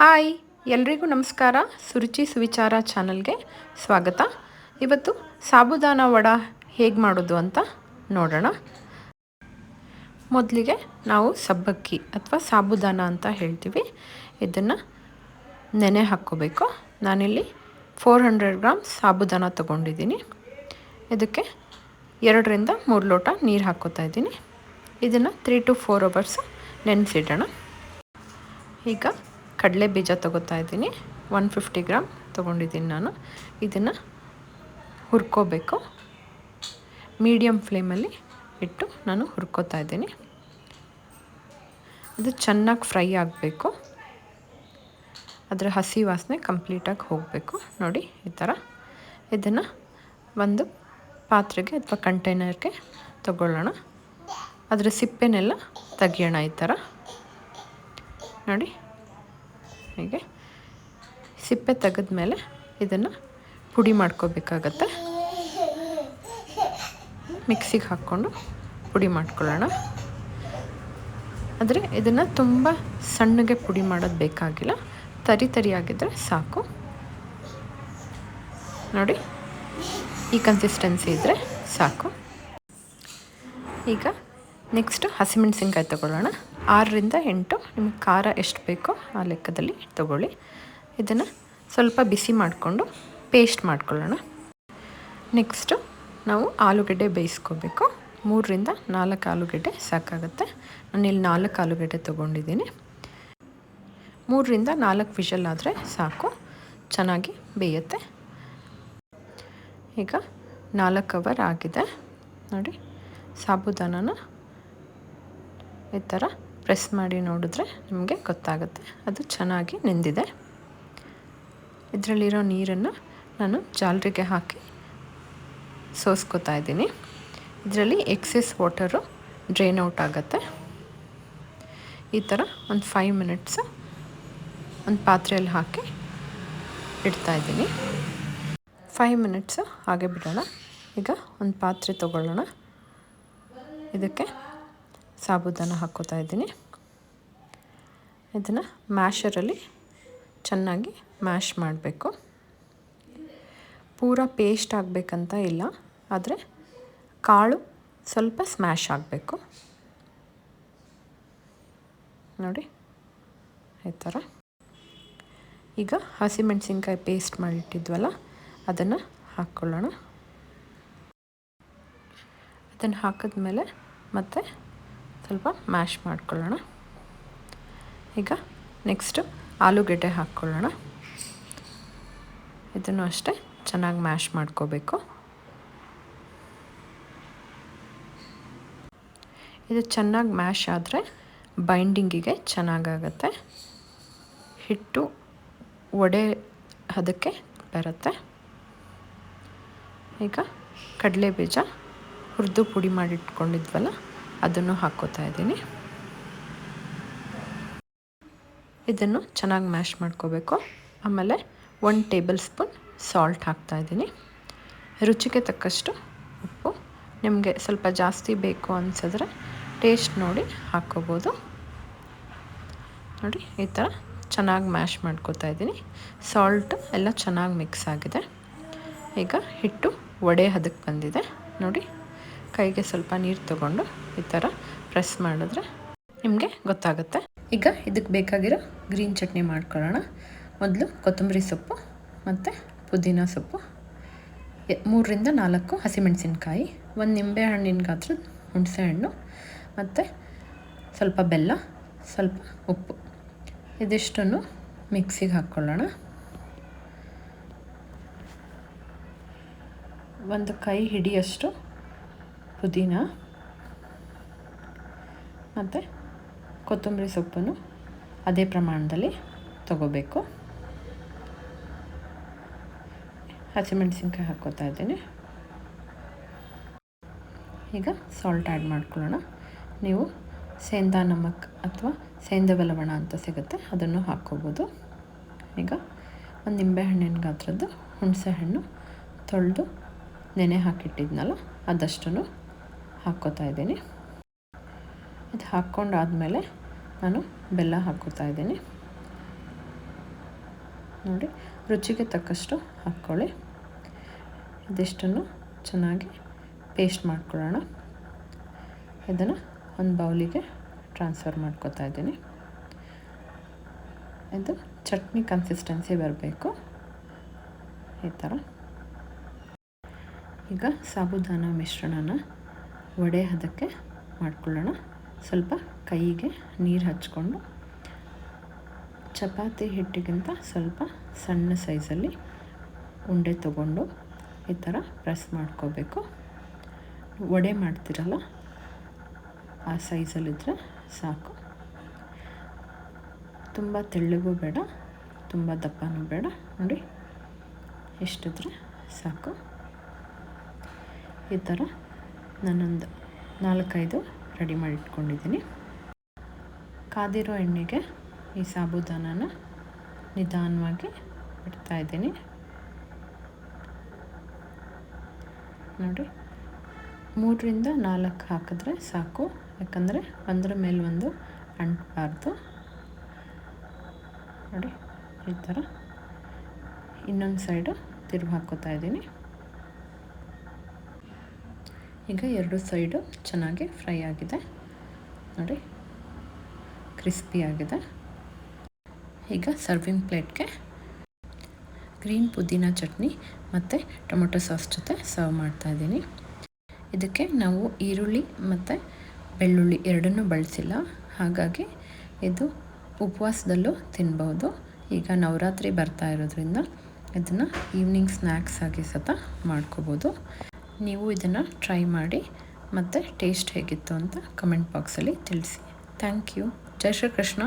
Hi, ಎಲ್ರಿಗೂ ನಮಸ್ಕಾರ. ಸುರುಚಿ ಸುವಿಚಾರ ಚಾನಲ್ಗೆ ಸ್ವಾಗತ. ಇವತ್ತು ಸಾಬುದಾನ ವಡ ಹೇಗೆ ಮಾಡೋದು ಅಂತ ನೋಡೋಣ. ಮೊದಲಿಗೆ ನಾವು ಸಬ್ಬಕ್ಕಿ ಅಥವಾ ಸಾಬುದಾನ ಅಂತ ಹೇಳ್ತೀವಿ. ಇದನ್ನು ನೆನೆ ಹಾಕ್ಕೋಬೇಕು. ನಾನಿಲ್ಲಿ ಫೋರ್ ಹಂಡ್ರೆಡ್ ಗ್ರಾಮ್ ಸಾಬುದಾನ ತೊಗೊಂಡಿದ್ದೀನಿ. ಇದಕ್ಕೆ ಎರಡರಿಂದ ಮೂರು ಲೋಟ ನೀರು ಹಾಕ್ಕೋತಾ ಇದ್ದೀನಿ. ಇದನ್ನು ತ್ರೀ ಟು ಫೋರ್ ಅವರ್ಸ್ ನೆನೆಸಿಡೋಣ. ಈಗ ಕಡಲೆ ಬೀಜ ತೊಗೋತಾ ಇದ್ದೀನಿ. ಒನ್ ಫಿಫ್ಟಿ ಗ್ರಾಮ್ ತೊಗೊಂಡಿದ್ದೀನಿ ನಾನು. ಇದನ್ನು ಹುರ್ಕೋಬೇಕು. ಮೀಡಿಯಮ್ ಫ್ಲೇಮಲ್ಲಿ ಇಟ್ಟು ನಾನು ಹುರ್ಕೋತಾ ಇದ್ದೀನಿ. ಇದು ಚೆನ್ನಾಗಿ ಫ್ರೈ ಆಗಬೇಕು. ಅದರ ಹಸಿ ವಾಸನೆ ಕಂಪ್ಲೀಟಾಗಿ ಹೋಗಬೇಕು. ನೋಡಿ, ಈ ಥರ ಇದನ್ನು ಒಂದು ಪಾತ್ರೆಗೆ ಅಥವಾ ಕಂಟೈನರ್ಗೆ ತಗೊಳ್ಳೋಣ. ಅದರ ಸಿಪ್ಪೆನೆಲ್ಲ ತೆಗಿಯೋಣ ಈ ಥರ ನೋಡಿ ಹೀಗೆ ಸಿಪ್ಪೆ ತೆಗೆದ್ಮೇಲೆ ಇದನ್ನು ಪುಡಿ ಮಾಡ್ಕೋಬೇಕಾಗತ್ತೆ. ಮಿಕ್ಸಿಗೆ ಹಾಕ್ಕೊಂಡು ಪುಡಿ ಮಾಡ್ಕೊಳ್ಳೋಣ. ಆದರೆ ಇದನ್ನು ತುಂಬ ಸಣ್ಣಗೆ ಪುಡಿ ಮಾಡೋದು ಬೇಕಾಗಿಲ್ಲ. ತರಿ ತರಿಯಾಗಿದ್ದರೆ ಸಾಕು. ನೋಡಿ, ಈ ಕನ್ಸಿಸ್ಟೆನ್ಸಿ ಇದ್ದರೆ ಸಾಕು. ಈಗ ನೆಕ್ಸ್ಟ್ ಹಸಿಮೆಣಸಿನ್ಕಾಯಿ ತಗೊಳ್ಳೋಣ. ಆರರಿಂದ ಎಂಟು. ನಿಮಗೆ ಖಾರ ಎಷ್ಟು ಬೇಕೋ ಆ ಲೆಕ್ಕದಲ್ಲಿ ತಗೊಳ್ಳಿ. ಇದನ್ನು ಸ್ವಲ್ಪ ಬಿಸಿ ಮಾಡಿಕೊಂಡು ಪೇಸ್ಟ್ ಮಾಡ್ಕೊಳ್ಳೋಣ. ನೆಕ್ಸ್ಟು ನಾವು ಆಲೂಗಡ್ಡೆ ಬೇಯಿಸ್ಕೋಬೇಕು. ಮೂರರಿಂದ ನಾಲ್ಕು ಆಲೂಗಡ್ಡೆ ಸಾಕಾಗುತ್ತೆ. ನಾನಿಲ್ಲಿ ನಾಲ್ಕು ಆಲೂಗಡ್ಡೆ ತೊಗೊಂಡಿದ್ದೀನಿ. ಮೂರರಿಂದ ನಾಲ್ಕು ವಿಷಲ್ ಆದರೆ ಸಾಕು. ಚೆನ್ನಾಗಿ ಬೇಯುತ್ತೆ. ಈಗ ನಾಲ್ಕು ಅವರ್ ಆಗಿದೆ. ನೋಡಿ, ಸಾಬುದಾನನ ಈ ಥರ ಪ್ರೆಸ್ ಮಾಡಿ ನೋಡಿದ್ರೆ ನಿಮಗೆ ಗೊತ್ತಾಗುತ್ತೆ. ಅದು ಚೆನ್ನಾಗಿ ನೆಂದಿದೆ. ಇದರಲ್ಲಿರೋ ನೀರನ್ನು ನಾನು ಜಾಲರಿಗೆ ಹಾಕಿ ಸೋಸ್ಕೋತಾ ಇದ್ದೀನಿ. ಇದರಲ್ಲಿ ಎಕ್ಸೆಸ್ ವಾಟರು ಡ್ರೈನ್ ಔಟ್ ಆಗುತ್ತೆ. ಈ ಥರ ಒಂದು ಫೈವ್ ಮಿನಿಟ್ಸ್ ಒಂದು ಪಾತ್ರೆಯಲ್ಲಿ ಹಾಕಿ ಇಡ್ತಾ ಇದ್ದೀನಿ. ಫೈವ್ ಮಿನಿಟ್ಸು ಹಾಗೆ ಬಿಡೋಣ. ಈಗ ಒಂದು ಪಾತ್ರೆ ತೊಗೊಳ್ಳೋಣ. ಇದಕ್ಕೆ ಸಾಬುದಾನ ಹಾಕ್ಕೋತಾ ಇದ್ದೀನಿ. ಇದನ್ನು ಮ್ಯಾಶರಲ್ಲಿ ಚೆನ್ನಾಗಿ ಮ್ಯಾಶ್ ಮಾಡಬೇಕು. ಪೂರ ಪೇಸ್ಟ್ ಆಗಬೇಕಂತ ಇಲ್ಲ, ಆದರೆ ಕಾಳು ಸ್ವಲ್ಪ ಸ್ಮ್ಯಾಶ್ ಆಗಬೇಕು. ನೋಡಿ, ಈ ಥರ ಈಗ ಹಸಿಮೆಣಸಿನ್ಕಾಯಿ ಪೇಸ್ಟ್ ಮಾಡಿಟ್ಟಿದ್ವಲ್ಲ, ಅದನ್ನು ಹಾಕ್ಕೊಳ್ಳೋಣ. ಅದನ್ನು ಹಾಕಿದ್ಮೇಲೆ ಮತ್ತೆ ಸ್ವಲ್ಪ ಮ್ಯಾಶ್ ಮಾಡ್ಕೊಳ್ಳೋಣ. ಈಗ ನೆಕ್ಸ್ಟು ಆಲೂಗೆಡ್ಡೆ ಹಾಕ್ಕೊಳ್ಳೋಣ. ಇದನ್ನು ಅಷ್ಟೇ ಚೆನ್ನಾಗಿ ಮ್ಯಾಶ್ ಮಾಡ್ಕೋಬೇಕು. ಇದು ಚೆನ್ನಾಗಿ ಮ್ಯಾಶ್ ಆದರೆ ಬೈಂಡಿಂಗಿಗೆ ಚೆನ್ನಾಗಾಗತ್ತೆ. ಹಿಟ್ಟು ಒಡೆ ಅದಕ್ಕೆ ಬರುತ್ತೆ. ಈಗ ಕಡಲೆ ಬೀಜ ಹುರಿದು ಪುಡಿ ಮಾಡಿಟ್ಕೊಂಡಿದ್ವಲ್ಲ? ಅದನ್ನು ಹಾಕ್ಕೋತಾ ಇದ್ದೀನಿ. ಇದನ್ನು ಚೆನ್ನಾಗಿ ಮ್ಯಾಶ್ ಮಾಡ್ಕೋಬೇಕು. ಆಮೇಲೆ ಒನ್ ಟೇಬಲ್ ಸ್ಪೂನ್ ಸಾಲ್ಟ್ ಹಾಕ್ತಾಯಿದ್ದೀನಿ ರುಚಿಗೆ ತಕ್ಕಷ್ಟು ಉಪ್ಪು. ನಿಮಗೆ ಸ್ವಲ್ಪ ಜಾಸ್ತಿ ಬೇಕು ಅನಿಸಿದ್ರೆ ಟೇಸ್ಟ್ ನೋಡಿ ಹಾಕ್ಕೋಬೋದು ನೋಡಿ, ಈ ಥರ ಚೆನ್ನಾಗಿ ಮ್ಯಾಶ್ ಮಾಡ್ಕೋತಾ ಇದ್ದೀನಿ. ಸಾಲ್ಟ್ ಎಲ್ಲ ಚೆನ್ನಾಗಿ ಮಿಕ್ಸ್ ಆಗಿದೆ. ಈಗ ಹಿಟ್ಟು ವಡೆ ಹದಕ್ಕೆ ಬಂದಿದೆ. ನೋಡಿ ಕೈಗೆ ಸ್ವಲ್ಪ ನೀರು ತಗೊಂಡು ಈ ಥರ ಪ್ರೆಸ್ ಮಾಡಿದ್ರೆ ನಿಮಗೆ ಗೊತ್ತಾಗುತ್ತೆ. ಈಗ ಇದಕ್ಕೆ ಬೇಕಾಗಿರೋ ಗ್ರೀನ್ ಚಟ್ನಿ ಮಾಡ್ಕೊಳ್ಳೋಣ. ಮೊದಲು ಕೊತ್ತಂಬರಿ ಸೊಪ್ಪು ಮತ್ತು ಪುದೀನ ಸೊಪ್ಪು. ಮೂರರಿಂದ ನಾಲ್ಕು ಹಸಿಮೆಣಸಿನ್ಕಾಯಿ, ಒಂದು ನಿಂಬೆ ಹಣ್ಣಿನ ಗಾತ್ರದ ಹುಣಸೆ ಹಣ್ಣು ಮತ್ತು ಸ್ವಲ್ಪ ಬೆಲ್ಲ, ಸ್ವಲ್ಪ ಉಪ್ಪು. ಇದಿಷ್ಟನ್ನು ಮಿಕ್ಸಿಗೆ ಹಾಕ್ಕೊಳ್ಳೋಣ. ಒಂದು ಕೈ ಹಿಡಿಯಷ್ಟು ಪುದೀನ. ಮತ್ತು ಕೊತ್ತಂಬರಿ ಸೊಪ್ಪನ್ನು ಅದೇ ಪ್ರಮಾಣದಲ್ಲಿ ತಗೋಬೇಕು. ಹಸಿಮೆಣಸಿನ್ಕಾಯಿ ಹಾಕ್ಕೋತಾ ಇದ್ದೀನಿ. ಈಗ ಸಾಲ್ಟ್ ಆ್ಯಡ್ ಮಾಡ್ಕೊಳ್ಳೋಣ. ನೀವು ಸೇಂದ ನಮಕ್ ಅಥವಾ ಸೇಂದ ಬೆಲವಣ ಅಂತ ಸಿಗುತ್ತೆ, ಅದನ್ನು ಹಾಕ್ಕೋಬೋದು. ಈಗ ಒಂದು ನಿಂಬೆಹಣ್ಣಿನ ಗಾತ್ರದ್ದು ಹುಣಸೆ ಹಣ್ಣು ತೊಳೆದು ನೆನೆ ಹಾಕಿಟ್ಟಿದ್ನಲ್ಲ ಅದಷ್ಟು ಹಾಕ್ಕೋತಾ ಇದ್ದೀನಿ ಇದು ಹಾಕ್ಕೊಂಡಾದಮೇಲೆ ನಾನು ಬೆಲ್ಲ ಹಾಕ್ಕೋತಾ ಇದ್ದೀನಿ ನೋಡಿ, ರುಚಿಗೆ ತಕ್ಕಷ್ಟು ಹಾಕ್ಕೊಳ್ಳಿ. ಇದಿಷ್ಟನ್ನು ಚೆನ್ನಾಗಿ ಪೇಸ್ಟ್ ಮಾಡ್ಕೊಳ್ಳೋಣ. ಇದನ್ನು ಒಂದು ಬೌಲಿಗೆ ಟ್ರಾನ್ಸ್ಫರ್ ಮಾಡ್ಕೋತಾ ಇದ್ದೀನಿ ಇದು ಚಟ್ನಿ ಕನ್ಸಿಸ್ಟೆನ್ಸಿ ಬರಬೇಕು. ಈ ಥರ. ಈಗ ಸಾಬುದಾನ ಮಿಶ್ರಣನ ವಡೆ ಅದಕ್ಕೆ ಮಾಡ್ಕೊಳ್ಳೋಣ. ಸ್ವಲ್ಪ ಕೈಗೆ ನೀರು ಹಚ್ಕೊಂಡು ಚಪಾತಿ ಹಿಟ್ಟಿಗಿಂತ ಸ್ವಲ್ಪ ಸಣ್ಣ ಸೈಜಲ್ಲಿ ಉಂಡೆ ತಗೊಂಡು ಈ ಥರ ಪ್ರೆಸ್ ಮಾಡ್ಕೋಬೇಕು. ವಡೆ ಮಾಡ್ತಿರಲ್ಲ, ಆ ಸೈಜಲ್ಲಿದ್ದರೆ ಸಾಕು. ತುಂಬ ತೆಳ್ಳಗೂ ಬೇಡ, ತುಂಬ ದಪ್ಪನೂ ಬೇಡ. ನೋಡಿ, ಎಷ್ಟಿದ್ರೆ ಸಾಕು. ಈ ಥರ ನಾನೊಂದು ನಾಲ್ಕೈದು ರೆಡಿ ಮಾಡಿ ಇಟ್ಕೊಂಡಿದ್ದೀನಿ ಕಾದಿರೋ ಎಣ್ಣೆಗೆ ಈ ಸಾಬುದಾನನ ನಿಧಾನವಾಗಿ ಇಡ್ತಾಯಿದ್ದೀನಿ ನೋಡಿ, ಮೂರರಿಂದ ನಾಲ್ಕು ಹಾಕಿದ್ರೆ ಸಾಕು. ಯಾಕಂದರೆ ಒಂದರ ಮೇಲೆ ಒಂದು ಅಂಟಬಾರ್ದು. ನೋಡಿ, ಈ ಥರ ಇನ್ನೊಂದು ಸೈಡು ತಿರುಗಿ ಹಾಕೋತಾ ಇದ್ದೀನಿ. ಈಗ ಎರಡು ಸೈಡು ಚೆನ್ನಾಗಿ ಫ್ರೈ ಆಗಿದೆ. ನೋಡಿ, ಕ್ರಿಸ್ಪಿ ಆಗಿದೆ. ಈಗ ಸರ್ವಿಂಗ್ ಪ್ಲೇಟ್ಗೆ ಗ್ರೀನ್ ಪುದೀನ ಚಟ್ನಿ ಮತ್ತು ಟೊಮೊಟೊ ಸಾಸ್ ಜೊತೆ ಸರ್ವ್ ಮಾಡ್ತಾಯಿದ್ದೀನಿ ಇದಕ್ಕೆ ನಾವು ಈರುಳ್ಳಿ ಮತ್ತು ಬೆಳ್ಳುಳ್ಳಿ ಎರಡನ್ನೂ ಬಳಸಿಲ್ಲ. ಹಾಗಾಗಿ ಇದು ಉಪವಾಸದಲ್ಲೂ ತಿನ್ಬೋದು ಈಗ ನವರಾತ್ರಿ ಬರ್ತಾ ಇರೋದ್ರಿಂದ ಇದನ್ನು ಈವ್ನಿಂಗ್ ಸ್ನ್ಯಾಕ್ಸ್ ಆಗಿ ಸತ ಮಾಡ್ಕೋಬೋದು ನೀವು ಇದನ್ನು ಟ್ರೈ ಮಾಡಿ ಮತ್ತು ಟೇಸ್ಟ್ ಹೇಗಿತ್ತು ಅಂತ ಕಮೆಂಟ್ ಬಾಕ್ಸಲ್ಲಿ ತಿಳಿಸಿ. ಥ್ಯಾಂಕ್ ಯು ಜೈ ಶ್ರೀ ಕೃಷ್ಣ